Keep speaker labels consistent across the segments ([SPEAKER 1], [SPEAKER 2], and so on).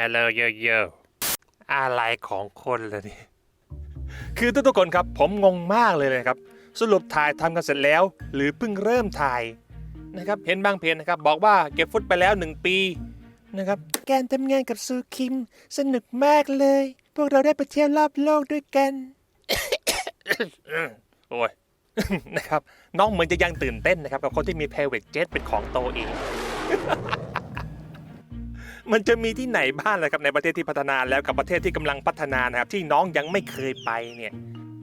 [SPEAKER 1] ฮลโลโยโย่อะไรของคนล่ะนี่ คือทุกๆคนครับผมงงมากเลยนะครับ สรุปถ่ายทำกันเสร็จแล้ว หรือเพิ่งเริ่มถ่ายนะครับ เห็นบางเพจนะครับ บอกว่าเก็บฟุตไปแล้วหนึ่งปีนะครับ การทำงานกับซูคิม สนุกมากเลย พวกเราได้ไปเที่ยวรอบโลกด้วยกัน โอ้ยนะครับ น้องเหมือนจะยังตื่นเต้นนะครับ กับคนที่มี private jet เป็นของโตวเอง มันจะมีที่ไหนบ้างเลยครับในประเทศที่พัฒนาแล้วกับประเทศที่กำลังพัฒนานะครับที่น้องยังไม่เคยไปเนี่ย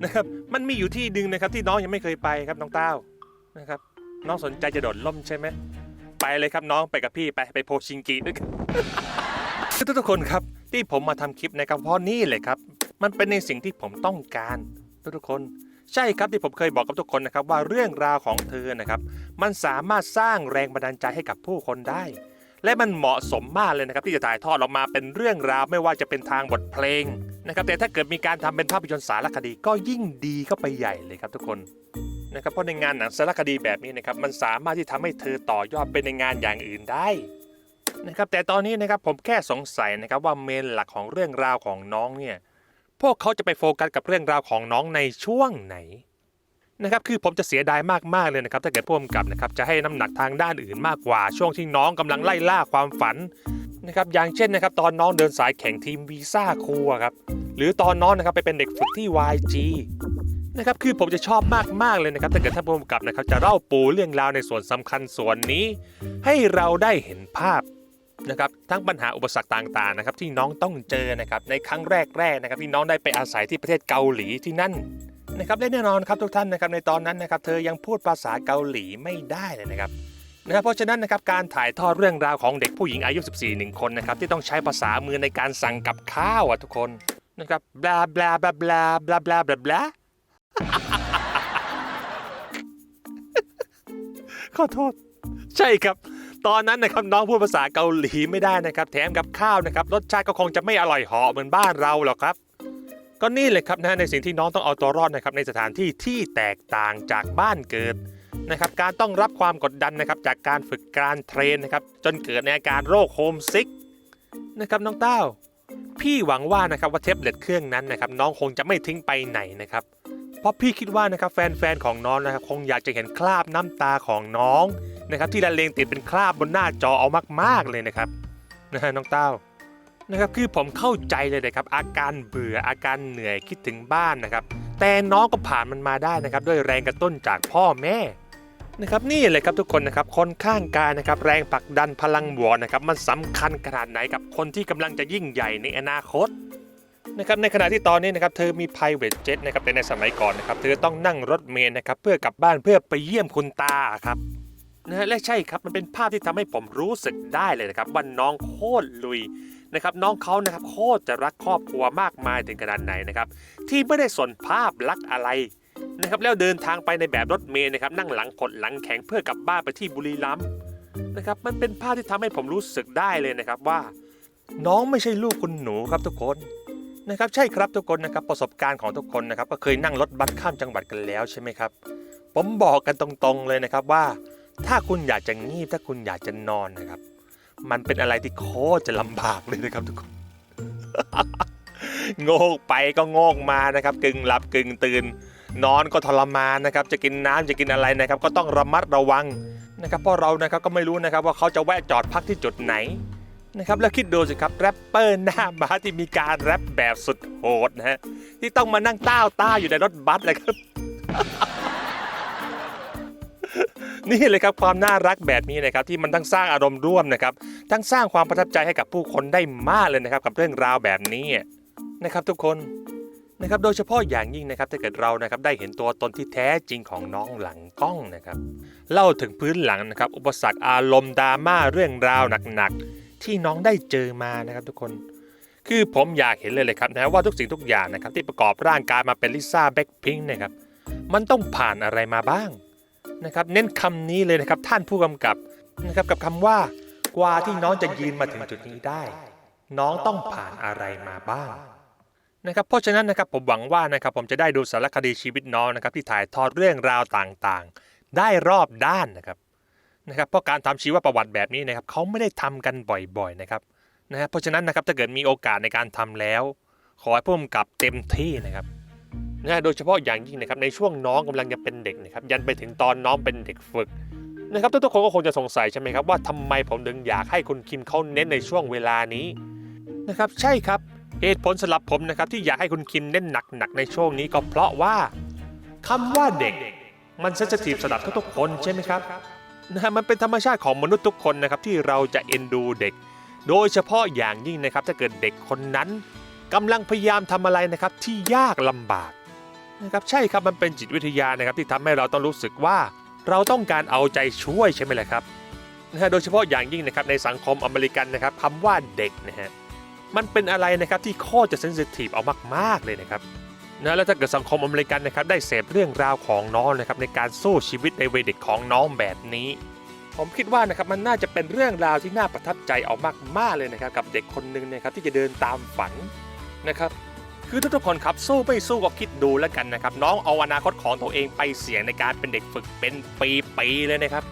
[SPEAKER 1] นะครับมันมีอยู่ที่ดึงนะครับที่น้องยังไม่เคยไปครับน้องเต้านะครับน้องสนใจจะโดดล่มใช่ไหมไปเลยครับน้องไปกับพี่ไปไปโพชิงกีด้วยกันทุกคนครับที่ผมมาทำคลิปนะครับเพราะนี่เลยครับ มันเป็นในสิ่งที่ผมต้องการทุกๆคนใช่ครับที่ผมเคยบอกกับทุกคนนะครับว่าเรื่องราวของเธอนะครับ มันสามารถสร้างแรงบันดาลใจให้กับผู้คนได้ และมันเหมาะสมมากเลยนะครับที่จะถ่ายทอดออกมาเป็นเรื่องราวไม่ว่าจะเป็นทางบทเพลงนะครับแต่ถ้าเกิดมีการทำเป็นภาพยนตร์สารคดีก็ยิ่งดีเข้าไปใหญ่เลยครับทุกคนนะครับเพราะในงานหนังสารคดีแบบนี้นะครับมันสามารถที่ทำให้เธอต่อยอดไปในงานอย่างอื่นได้นะครับแต่ตอนนี้นะครับผมแค่สงสัยนะครับว่าเมนหลักของเรื่องราวของน้องเนี่ยพวกเขาจะไปโฟกัสกับเรื่องราวของน้องในช่วงไหน นะครับคือผมจะเสียดายมากๆเลยนะครับถ้าเกิดพ่วงกับนะครับจะให้น้ำหนักทางด้านอื่นมากกว่า ช่วงที่น้องกำลังไล่ล่าความฝันนะครับอย่างเช่นนะครับตอนน้องเดินสายแข่งทีมวีซ่าครูอะครับหรือตอนน้องนะครับไปเป็นเด็กฝึกที่ YG นะครับคือผมจะชอบมากๆเลยนะครับถ้าเกิดท่านผู้กำกับนะครับจะเล่าปูเรื่องราวในส่วนสำคัญส่วนนี้ ให้เราได้เห็นภาพนะครับทั้งปัญหาอุปสรรคต่างๆนะครับที่น้องต้องเจอนะครับในครั้งแรกๆนะครับที่น้องได้ไปอาศัยที่ประเทศเกาหลีที่นั่น นะครับและแน่นอนครับทุกท่านนะครับในตอนนั้นนะครับเธอยังพูดภาษาเกาหลีไม่ได้เลยนะครับนะเพราะฉะนั้นนะครับการถ่ายทอดเรื่องราวของเด็กผู้หญิงอายุ 14หนึ่งคนนะครับที่ต้องใช้ภาษามือในการสั่งกับข้าวอะทุกคนนะครับบลาบลาบลาบลาบลาบลาบลาขอโทษ ใช่ครับ ตอนนั้นนะครับน้องพูดภาษาเกาหลีไม่ได้นะครับ แถมกับข้าวนะครับรสชาติก็คงจะไม่อร่อยหาะเหมือนบ้านเราหรอกครับ ก็นี่เลยครับนะในสิ่งที่น้องต้องเอาตัวรอดนะครับในสถานที่ที่แตกต่างจากบ้านเกิดนะครับการต้องรับความกดดันนะครับจากการฝึกการเทรนนะครับจนเกิดในอาการโรคโฮมซิกนะครับน้องเต้า พี่หวังว่านะครับว่าเทปเล็ตเครื่องนั้นนะครับน้องคงจะไม่ทิ้งไปไหนนะครับเพราะพี่คิดว่านะครับแฟนๆของน้องนะครับคงอยากจะเห็นคราบน้ำตาของน้องนะครับที่ละเลงติดเป็นคราบบนหน้าจอเอามากๆเลยนะครับนะฮะน้องเต้า นะครับคือผมเข้าใจเลยนะครับอาการเบื่ออาการเหนื่อยคิดถึงบ้านนะครับ แต่น้องก็ผ่านมันมาได้นะครับ ด้วยแรงกระตุ้นจากพ่อแม่นะครับนี่เลยครับทุกคนนะครับคนข้างกายนะครับแรงผลักดันพลังบวกนะครับมันสำคัญขนาดไหนกับคนที่กำลังจะยิ่งใหญ่ในอนาคตนะครับในขณะที่ตอนนี้นะครับเธอมี private jet นะครับแต่ในสมัยก่อนนะครับเธอต้องนั่งรถเมล์นะครับเพื่อกลับบ้านเพื่อไปเยี่ยมคุณตาครับนะและใช่ครับมันเป็นภาพที่ทำให้ผมรู้สึกได้เลยนะครับว่าน้องโคตรลุย นะครับน้องเขานะครับโคตรจะรักครอบครัวมากมายถึงขนาดไหนนะครับที่ไม่ได้สนภาพลักษณ์อะไรนะครับแล้วเดินทางไปในแบบรถเมล์นะครับนั่งหลังกดหลังแข็งเพื่อกลับบ้านไปที่บุรีรัมย์นะครับมันเป็นภาพที่ทำให้ผมรู้สึกได้เลยนะครับว่า น้องไม่ใช่ลูกคุณหนูครับทุกคนนะครับใช่ครับทุกคนนะครับประสบการณ์ของทุกคนนะครับก็เคยนั่งรถบัสข้ามจังหวัดกันแล้วใช่ไหมครับผมบอกกันตรงๆเลยนะครับว่า ถ้าคุณอยากจะงีบถ้าคุณอยากจะนอนนะครับ มันเป็นอะไรที่โคตรจะลำบากเลยนะครับทุกคนโงกไปก็โงกมานะครับ กึ่งหลับกึ่งตื่น นอนก็ทรมานนะครับ จะกินน้ำจะกินอะไรนะครับ ก็ต้องระมัดระวังนะครับเพราะเรานะครับก็ไม่รู้นะครับว่าเขาจะแวะจอดพักที่จุดไหนนะครับแล้วคิดดูสิครับแรปเปอร์หน้าม้าที่มีการแรปแบบสุดโหดนะฮะที่ต้องมานั่งต้าวต้าอยู่ในรถบัสเลยครับ นี่เลยครับความน่ารักแบบนี้นะครับที่มันทั้งสร้างอารมณ์ร่วมนะครับทั้งสร้างความประทับใจให้กับผู้คนได้มากเลยนะครับกับเรื่องราวแบบนี้นะครับทุกคนนะครับโดยเฉพาะอย่างยิ่งนะครับถ้าเกิดเรานะครับได้เห็นตัวตนที่แท้จริงของน้องหลังกล้องนะครับเล่าถึงพื้นหลังนะครับอุปสรรคอารมณ์ดราม่าเรื่องราวหนักๆที่น้องได้เจอมานะครับทุกคนคือผมอยากเห็นเลยเลยครับนะว่าทุกสิ่งทุกอย่างนะครับที่ประกอบร่างกายมาเป็นลิซ่าแบ็คพิงค์นะครับมันต้องผ่านอะไรมาบ้าง นะครับเน้นคำนี้เลยนะครับท่านผู้กำกับนะครับกับคำว่ากว่าที่น้องจะยืนมาถึงจุดนี้ได้ น้องต้องผ่านอะไรมาบ้างนะครับเพราะฉะนั้นนะครับผมหวังว่านะครับผมจะได้ดูสารคดีชีวิตน้องนะครับที่ถ่ายทอดเรื่องราวต่างๆ ได้รอบด้านนะครับนะครับเพราะการทำชีวประวัติแบบนี้นะครับเขาไม่ได้ทำกันบ่อยๆนะครับนะฮะเพราะฉะนั้นนะครับถ้าเกิดมีโอกาสในการทำแล้ว ขอให้ผู้กำกับเต็มที่นะครับ นะโดยเฉพาะอย่างยิ่งนะครับในช่วงน้องกำลังจะเป็นเด็กนะครับยันไปถึงตอนน้องเป็นเด็กฝึกนะครับทุกๆคนก็คงจะสงสัยใช่ไหมครับว่าทำไมผมถึงอยากให้คุณคิมเขาเน้นในช่วงเวลานี้นะครับใช่ครับเหตุผลสำหรับผมนะครับที่อยากให้คุณคิมเน้นหนักๆในช่วงนี้ก็เพราะว่าคำว่าเด็กมันเซนซิทีฟสำหรับทุกๆคนใช่ไหมครับนะฮะมันเป็นธรรมชาติของมนุษย์ทุกคนนะครับที่เราจะเอ็นดูเด็ก โดยเฉพาะอย่างยิ่งนะครับถ้าเกิดเด็กคนนั้นกำลังพยายามทำอะไรนะครับที่ยากลำบาก นะครับใช่ครับมันเป็นจิตวิทยานะครับที่ทำให้เราต้องรู้สึกว่า เราต้องการเอาใจช่วยใช่ไหมล่ะครับนะฮะโดยเฉพาะอย่างยิ่งนะครับในสังคมอเมริกันนะครับคำว่าเด็กนะฮะมันเป็นอะไรนะครับที่ข้อจะเซนซิทีฟเอามาก ๆ เลยนะครับนะแล้วถ้าเกิดสังคมอเมริกันนะครับได้เสพเรื่องราวของน้องนะครับในการสู้ชีวิตในวัยเด็กของน้องแบบนี้ ผมคิดว่านะครับมันน่าจะเป็นเรื่องราวที่น่าประทับใจเอามากๆเลยนะครับกับเด็กคนหนึ่งนะครับที่จะเดินตามฝันนะครับ คือทุกๆคนครับสู้ไม่สู้ก็คิดดูแล้วกันนะครับ น้องเอาอนาคตของตัวเองไปเสี่ยงในการเป็นเด็กฝึกเป็นปีๆเลยนะครับ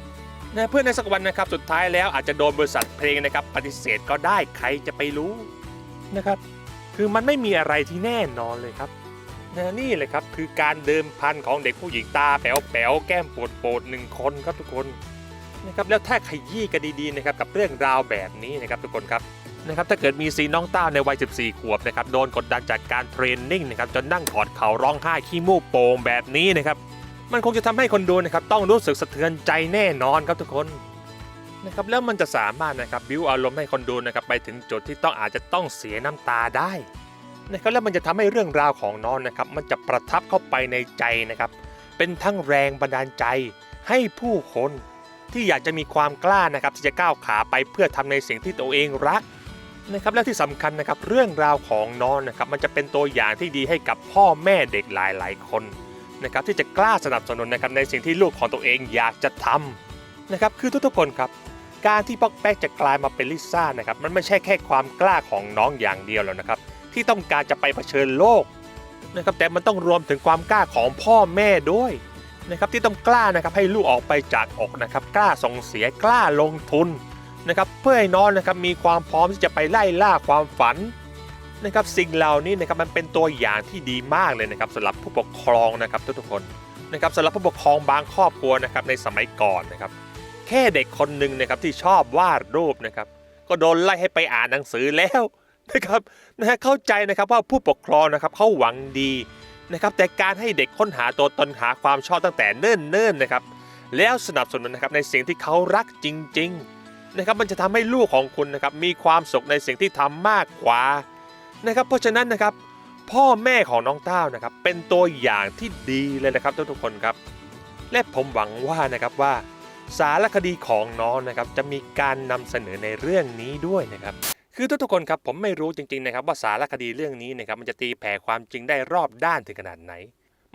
[SPEAKER 1] นะเพื่อในสักวันนะครับสุดท้ายแล้วอาจจะโดนบริษัทเพลงนะครับปฏิเสธก็ได้ใครจะไปรู้นะครับ คือมันไม่มีอะไรที่แน่นอนเลยครับนะนี่เลยครับคือการเดิมพันของเด็กผู้หญิงตาแป๋วๆแก้มปวดๆหนึ่งคนครับทุกคนนะครับแล้วถ้าขยี้กันดีๆนะครับกับเรื่องราวแบบนี้นะครับทุกคนครับ นะครับถ้าเกิดมีซีน้องต้าในวัย 14 ขวบนะครับโดนกดดันจากการเทรนนิ่งนะครับจนนั่งกอดเข่าร้องไห้ขี้มูกโป่งแบบนี้นะครับมันคงจะทำให้คนดูนะครับต้องรู้สึกสะเทือนใจแน่นอนครับทุกคนนะครับแล้วมันจะสามารถนะครับบิวอารมณ์ให้คนดูนะครับไปถึงจุดที่ต้องอาจจะต้องเสียน้ำตาได้นะครับแล้วมันจะทำให้เรื่องราวของน้องนะครับมันจะประทับเข้าไปในใจนะครับเป็นทั้งแรงบันดาลใจให้ผู้คนที่อยากจะมีความกล้านะครับที่จะก้าวขาไปเพื่อทำในสิ่งที่ตัวเองรัก นะครับและที่สำคัญนะครับเรื่องราวของน้องนะครับมันจะเป็นตัวอย่างที่ดีให้กับพ่อแม่เด็กหลายๆ คนนะครับที่จะกล้าสนับสนุนนะครับในสิ่งที่ลูกของตัวเองอยากจะทำนะครับคือทุกๆคนครับการที่ป๊อกแป๊กจะกลายมาเป็นลิซ่านะครับมันไม่ใช่แค่ความกล้าของน้องอย่างเดียวแล้วนะครับที่ต้องการจะไปเผชิญโลกนะครับแต่มันต้องรวมถึงความกล้าของพ่อแม่ด้วยนะครับที่ต้องกล้านะครับให้ลูกออกไปจากอกนะครับกล้าส่งเสียกล้าลงทุน นะครับเพื่อให้น้องนะครับมีความพร้อมที่จะไปไล่ล่าความฝันนะครับสิ่งเหล่านี้นะครับมันเป็นตัวอย่างที่ดีมากเลยนะครับสำหรับผู้ปกครองนะครับทุกๆคนนะครับสำหรับผู้ปกครองบางครอบครัวนะครับในสมัยก่อนนะครับ แค่เด็กคนหนึ่งนะครับที่ชอบวาดรูปนะครับ ก็โดนไล่ให้ไปอ่านหนังสือแล้วนะครับนะฮะเข้าใจนะครับว่าผู้ปกครองนะครับเขาหวังดีนะครับ แต่การให้เด็กค้นหาตัวตนหาความชอบตั้งแต่เนิ่นๆนะครับ แล้วสนับสนุนนะครับในสิ่งที่เขารักจริง ๆ นะครับมันจะทำให้ลูกของคุณนะครับมีความสุขในสิ่งที่ทำมากกว่านะครับเพราะฉะนั้นนะครับพ่อแม่ของน้องต้าวนะครับเป็นตัวอย่างที่ดีเลยนะครับทุกๆคนครับ และผมหวังว่านะครับว่า สารคดีของน้องนะครับจะมีการนำเสนอในเรื่องนี้ด้วยนะครับ คือทุกๆคนครับผมไม่รู้จริงๆนะครับว่าสารคดีเรื่องนี้นะครับมันจะตีแผ่ความจริงได้รอบด้านถึงขนาดไหน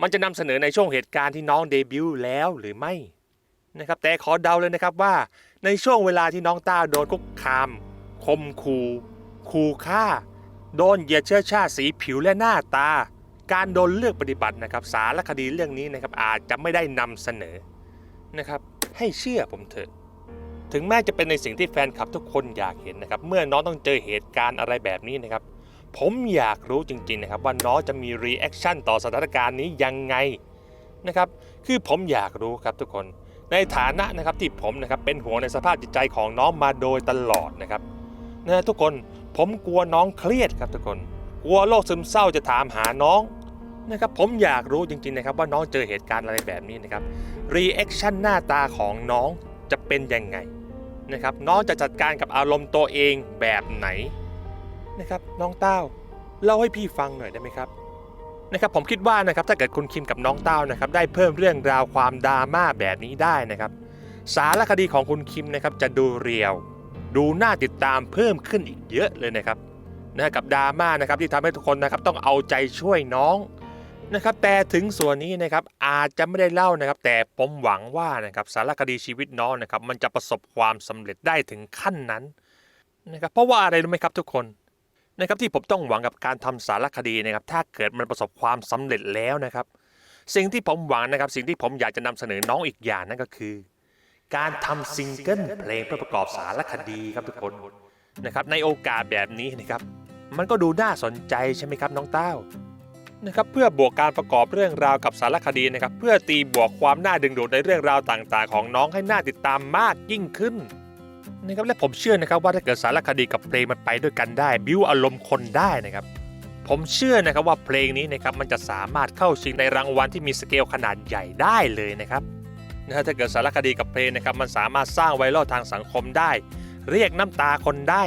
[SPEAKER 1] มันจะนำเสนอในช่วงเหตุการณ์ที่น้องเดบิวต์แล้วหรือไม่นะครับแต่ขอเดาเลยนะครับว่า ในช่วงเวลาที่น้องต้าโดนคุกคามคมคูคูฆ่า โดนเหยียดเชื้อชาติสีผิวและหน้าตา การโดนเลือกปฏิบัตินะครับ สารคดีเรื่องนี้นะครับอาจจะไม่ได้นำเสนอนะครับ ให้เชื่อผมเถอะ ถึงแม้จะเป็นในสิ่งที่แฟนคลับทุกคนอยากเห็นนะครับ เมื่อน้องต้องเจอเหตุการณ์อะไรแบบนี้นะครับ ผมอยากรู้จริงๆนะครับว่าน้องจะมีรีแอคชั่นต่อสถานการณ์นี้ยังไงนะครับ คือผมอยากรู้ครับทุกคน ในฐานะนะครับที่ผมนะครับเป็นห่วงในสภาพจิตใจของน้องมาโดยตลอดนะครับนะทุกคนผมกลัวน้องเครียดครับทุกคนกลัวโรคซึมเศร้าจะถามหาน้องนะครับผมอยากรู้จริงๆนะครับว่าน้องเจอเหตุการณ์อะไรแบบนี้นะครับรีแอคชั่นหน้าตาของน้องจะเป็นยังไงนะครับน้องจะจัดการกับอารมณ์ตัวเองแบบไหนนะครับน้องเต้าเล่าให้พี่ฟังหน่อยได้ไหมครับ นะครับผมคิดว่านะครับถ้าเกิดคุณคิมกับน้องเต้านะครับได้เพิ่มเรื่องราวความดราม่าแบบนี้ได้นะครับสารคดีของคุณคิมนะครับจะดูเรียว ดูน่าติดตามเพิ่มขึ้นอีกเยอะเลยนะครับนะกับดราม่านะครับที่ทำให้ทุกคนนะครับต้องเอาใจช่วยน้องนะครับแต่ถึงส่วนนี้นะครับอาจจะไม่ได้เล่านะครับ แต่ผมหวังว่านะครับสารคดีชีวิตน้องนะครับมันจะประสบความสำเร็จได้ถึงขั้นนั้นนะครับเพราะว่าอะไรรู้ไหมครับทุกคน นะครับที่ผมต้องหวังกับการทำสารคดีนะครับถ้าเกิดมันประสบความสำเร็จแล้วนะครับ สิ่งที่ผมหวังนะครับ สิ่งที่ผมอยากจะนำเสนอน้องอีกอย่างนั่นก็คือ การทำซิงเกิลเพลงเพื่อประกอบสารคดีครับทุกคนนะครับในโอกาสแบบนี้นะครับมันก็ดูน่าสนใจใช่ไหมครับน้องเต้านะครับเพื่อบวกการประกอบเรื่องราวกับสารคดีนะครับ เพื่อตีบวกความน่าดึงดูดในเรื่องราวต่างๆ ของน้องให้น่าติดตามมากยิ่งขึ้น นะครับและผมเชื่อนะครับว่าถ้าเกิดสารคดีกับเพลงมันไปด้วยกันได้ บิวอารมณ์คนได้นะครับ ผมเชื่อนะครับว่าเพลงนี้นะครับมันจะสามารถเข้าชิงในรางวัลที่มีสเกลขนาดใหญ่ได้เลยนะครับนะฮะถ้าเกิดสารคดีกับเพลงนะครับมันสามารถสร้างไวรัลทางสังคมได้ เรียกน้ำตาคนได้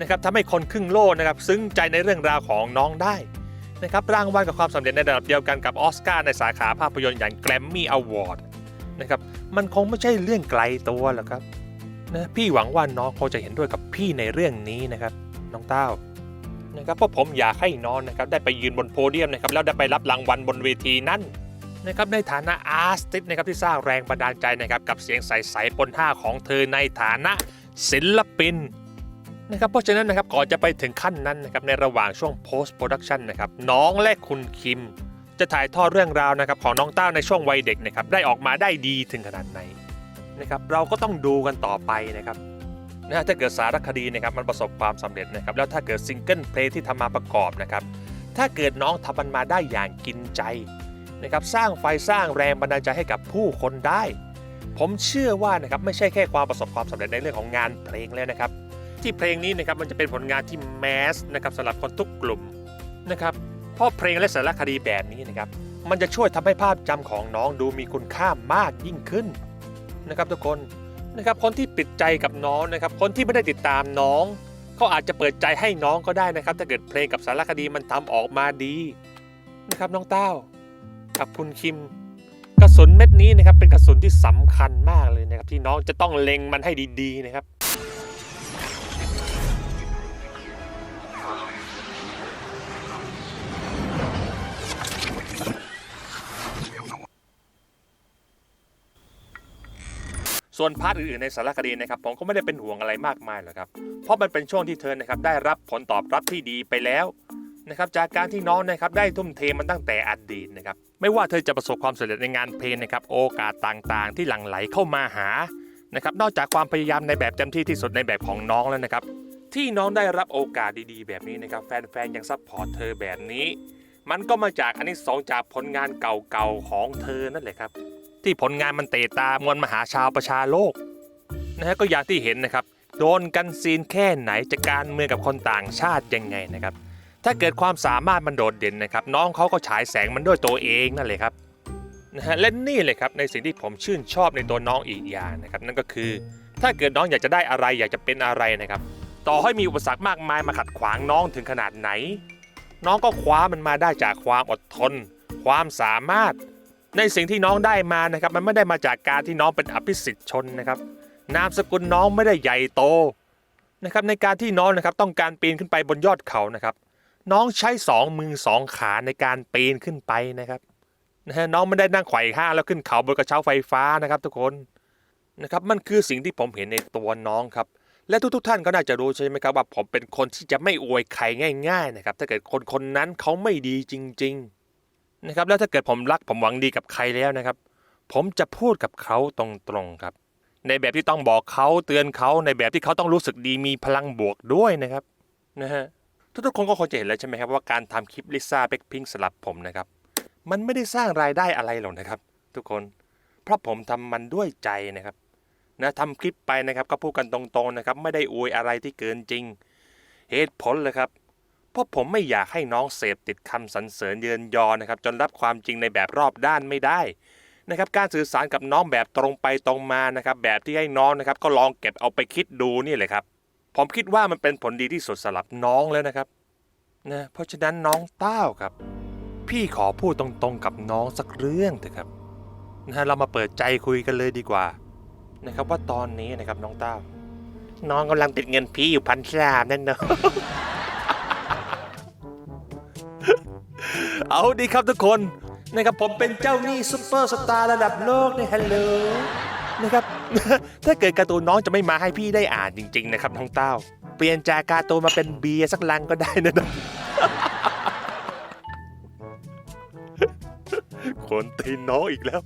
[SPEAKER 1] นะครับทำให้คนครึ่งโลกนะครับซึ้งใจในเรื่องราวของน้องได้นะครับรางวัลกับความสำเร็จในระดับเดียวกันกับออสการ์ในสาขาภาพยนตร์อย่างแกรมมี่อวอร์ดนะครับมันคงไม่ใช่เรื่องไกลตัวหรอกครับ นะพี่หวังว่าน้องคงจะเห็นด้วยกับพี่ในเรื่องนี้นะครับ น้องเต้านะครับเพราะผมอยากให้น้องนะครับได้ไปยืนบนโพเดียมนะครับแล้วได้ไปรับรางวัลบนเวทีนั้นนะครับในฐานะอาร์ติสนะครับที่สร้างแรงบันดาลใจนะครับกับเสียงใสๆปนท่าของเธอในฐานะศิลปินนะครับเพราะฉะนั้นนะครับก่อนจะไปถึงขั้นนั้นนะครับในระหว่างช่วง post production นะครับน้องและคุณคิม จะถ่ายทอดเรื่องราวนะครับของน้องเต้าในช่วงวัยเด็กนะครับได้ออกมาได้ดีถึงขนาดไหน นะครับเราก็ต้องดูกันต่อไปนะครับนะถ้าเกิดสารคดีนะครับมันประสบความสำเร็จนะครับแล้วถ้าเกิดซิงเกิลเพลงที่ทำมาประกอบนะครับถ้าเกิดน้องทำมันมาได้อย่างกินใจนะครับสร้างไฟสร้างแรงบันดาลใจให้กับผู้คนได้ ผมเชื่อว่านะครับไม่ใช่แค่ความประสบความสำเร็จในเรื่องของงานเพลงแล้วนะครับ ที่เพลงนี้นะครับมันจะเป็นผลงานที่แมสนะครับสำหรับคนทุกกลุ่มนะครับเพราะเพลงและสารคดีแบบนี้นะครับมันจะช่วยทำให้ภาพจำของน้องดูมีคุณค่ามากยิ่งขึ้น นะครับทุกคนนะครับคนที่ปิดใจกับน้องนะครับ คนที่ไม่ได้ติดตามน้องเขาอาจจะเปิดใจให้น้องก็ได้นะครับ ถ้าเกิดเพลงกับสารคดีมันทำออกมาดีนะครับน้องเต้ากับคุณคิม กระสุนเม็ดนี้นะครับเป็นกระสุนที่สำคัญมากเลยนะครับที่น้องจะต้องเล็งมันให้ดีๆนะครับ ส่วนพาร์ทอื่นๆในสารคดีนะครับผมก็ไม่ได้เป็นห่วงอะไรมากมายหรอกครับ เพราะมันเป็นช่วงที่เธอนะครับได้รับผลตอบรับที่ดีไปแล้วนะครับจากการที่น้องนะครับได้ทุ่มเทมันตั้งแต่อดีตนะครับไม่ว่าเธอจะประสบความสำเร็จในงานเพลงนะครับโอกาสต่างๆ ที่หลั่งไหลเข้ามาหานะครับนอกจากความพยายามในแบบเต็มที่ที่สุดในแบบของน้องแล้วนะครับที่น้องได้รับโอกาสดีๆ แบบนี้นะครับแฟนๆยังซัพพอร์ตเธอแบบนี้ มันก็มาจากอันนี้สองจากผลงานเก่าๆของเธอนั่นแหละครับ ที่ผลงานมันเตะตามวลมหาชาวประชาโลกนะฮะก็อย่างที่เห็นนะครับ โดนกันซีนแค่ไหนจะการเมืองกับคนต่างชาติยังไงนะครับ ถ้าเกิดความสามารถมันโดดเด่นนะครับ น้องเขาก็ฉายแสงมันด้วยตัวเองนั่นเลยครับนะฮะและนี่เลยครับในสิ่งที่ผมชื่นชอบในตัวน้องอีกอย่างนะครับ นั่นก็คือ ถ้าเกิดน้องอยากจะได้อะไรอยากจะเป็นอะไรนะครับ ต่อให้มีอุปสรรคมากมายมาขัดขวางน้องถึงขนาดไหน น้องก็คว้ามันมาได้จากความอดทน ความสามารถ ในสิ่งที่น้องได้มานะครับ มันไม่ได้มาจากการที่น้องเป็นอภิสิทธิ์ชนนะครับ นามสกุลน้องไม่ได้ใหญ่โตนะครับ ในการที่น้องนะครับต้องการปีนขึ้นไปบนยอดเขานะครับ น้องใช้สองมือสองขาในการปีนขึ้นไปนะครับนะฮะน้องไม่ได้นั่งไขว่ห้างแล้วขึ้นเขาบนกระเช้าไฟฟ้านะครับ ทุกคนนะครับมันคือสิ่งที่ผมเห็นในตัวน้องครับ และทุกๆทท่านก็น่าจะรู้ใช่ไหมครับว่าผมเป็นคนที่จะไม่อวยใครง่าย ๆ นะครับ ถ้าเกิดคนคนนั้นเขาไม่ดีจริง ๆ นะครับแล้วถ้าเกิดผมรักผมหวังดีกับใครแล้วนะครับ ผมจะพูดกับเขาตรงๆครับ ในแบบที่ต้องบอกเขาเตือนเขาในแบบที่เขาต้องรู้สึกดีมีพลังบวกด้วยนะครับนะฮะทุกๆคนก็คงจะเห็นแล้วใช่ไหมครับว่าการทำคลิปลิซ่าเบ็กพิงสลับผมนะครับ มันไม่ได้สร้างรายได้อะไรหรอกนะครับ ทุกคนเพราะผมทำมันด้วยใจนะครับนะทำคลิปไปนะครับก็พูดกันตรงๆนะครับ ไม่ได้อวยอะไรที่เกินจริง เหตุผลเลยครับ เพราะผมไม่อยากให้น้องเสพติดคำสรรเสริญเยินยอนะครับ จนรับความจริงในแบบรอบด้านไม่ได้นะครับการสื่อสารกับน้องแบบตรงไปตรงมานะครับแบบที่ให้น้องนะครับก็ลองเก็บเอาไปคิดดูนี่เลยครับ ผมคิดว่ามันเป็นผลดีที่สุดสำหรับน้องแล้วนะครับนะเพราะฉะนั้นน้องเต้าครับ พี่ขอพูดตรงๆกับน้องสักเรื่องเถอะครับนะฮะเรามาเปิดใจคุยกันเลยดีกว่านะครับว่าตอนนี้นะครับน้องเต้า น้องกำลังติดเงินพี่อยู่พันสามนั่นเน เอาดีครับทุกคนนะครับผมเป็นเจ้าหนี้ซุปเปอร์สตาร์ระดับโลกในฮัลโหลนะครับถ้าเกิดการ์ตูนน้องจะไม่มาให้พี่ได้อ่านจริง ๆ นะครับน้องเต้า เปลี่ยนจากการ์ตูนมาเป็นเบียร์สักลังก็ได้นะน้องคนตีนน้องอีกแล้ว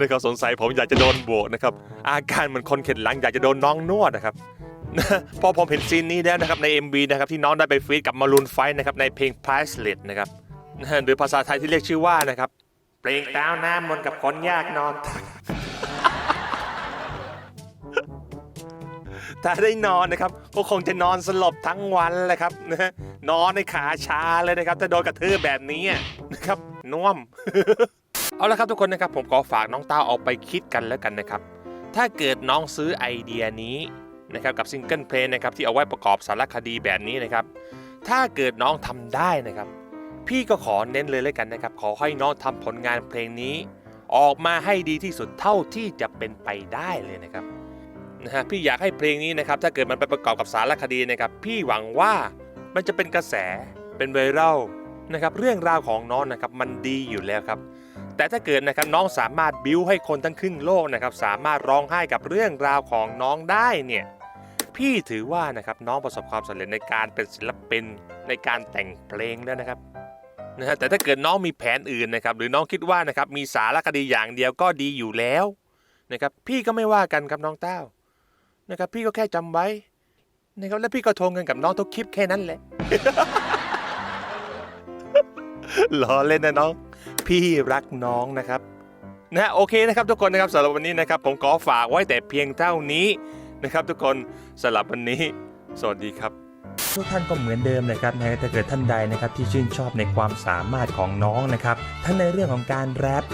[SPEAKER 1] นะครับสงสัยผมอยากจะโดนบวกนะครับ อาการเหมือนคนเข็ดหลังอยากจะโดนน้องนวดนะครับพอผมเห็นซีนนี้แล้วนะครับใน MV นะครับที่น้องได้ไปฟีดกับมารูนไฟนะครับในเพลง Priceless นะครับ หรือภาษาไทยที่เรียกชื่อว่านะครับเพลงต้าวน้ำมนต์กับคนยากนอน ถ้าได้นอนนะครับ ก็คงจะนอนสลบทั้งวันแหละครับนะฮะนอนในขาชาเลยนะครับถ้าโดนกระทืบแบบนี้อะนะครับน่วม เอาละครับทุกคนนะครับ ผมขอฝากน้องต้าเอาไปคิดกันแล้วกันนะครับ ถ้าเกิดน้องซื้อไอเดียนี้นะครับกับซิงเกิลเพลงนะครับที่เอาไว้ประกอบสารคดีแบบนี้นะครับ ถ้าเกิดน้องทำได้นะครับ พี่ก็ขอเน้นเลยเลยกันนะครับ ขอให้น้องทำผลงานเพลงนี้ ออกมาให้ดีที่สุดเท่าที่จะเป็นไปได้เลยนะครับนะฮะพี่อยากให้เพลงนี้นะครับ ถ้าเกิดมันไปประกอบกับสารคดีนะครับ พี่หวังว่ามันจะเป็นกระแสเป็นไวรัลนะครับ เรื่องราวของน้องนะครับมันดีอยู่แล้วครับ แต่ถ้าเกิดนะครับน้องสามารถบิ้วให้คนทั้งครึ่งโลกนะครับ สามารถร้องไห้กับเรื่องราวของน้องได้เนี่ยพี่ถือว่านะครับน้องประสบความสำเร็จในการเป็นศิลปินในการแต่งเพลงแล้วนะครับ นะฮะแต่ถ้าเกิดน้องมีแผนอื่นนะครับหรือน้องคิดว่านะครับมีสารคดีอย่างเดียวก็ดีอยู่แล้วนะครับพี่ก็ไม่ว่ากันครับน้องเต้านะครับพี่ก็แค่จำไว้นะครับแล้วพี่ก็ทวงเงินกับน้องทุกคลิปแค่นั้นแหละล้อเล่นนะน้อง พี่รักน้องนะครับนะโอเคนะครับทุกคนนะครับสำหรับวันนี้นะครับ ผมขอฝากไว้แต่เพียงเท่านี้นะครับ ทุกคนสำหรับวันนี้ สวัสดีครับ
[SPEAKER 2] ทุกท่านก็เหมือนเดิมนะครับนะถ้าเกิดท่านใดนะครับที่ชื่นชอบในความสามารถของน้องนะครับทั้งในเรื่องของการแรป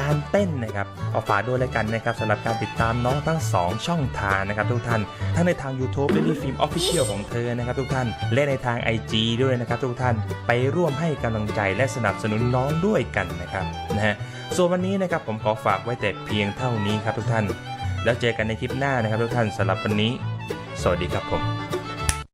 [SPEAKER 2] การเต้นนะครับเอาฝากด้วยแล้วกันนะครับสำหรับการติดตามน้องทั้ง 2 ช่องทางนะครับทุกท่านทั้งในทาง YouTube และที่ฟิล์มออฟฟิเชียลของเธอนะครับทุกท่านและในทาง IG ด้วยนะครับทุกท่านไปร่วมให้กำลังใจและสนับสนุนน้องด้วยกันนะครับนะฮะส่วนวันนี้นะครับผมขอฝากไว้แต่เพียงเท่านี้ครับทุกท่าน แล้วเจอกันในคลิปหน้านะครับทุกท่านสำหรับวันนี้ สวัสดีครับผม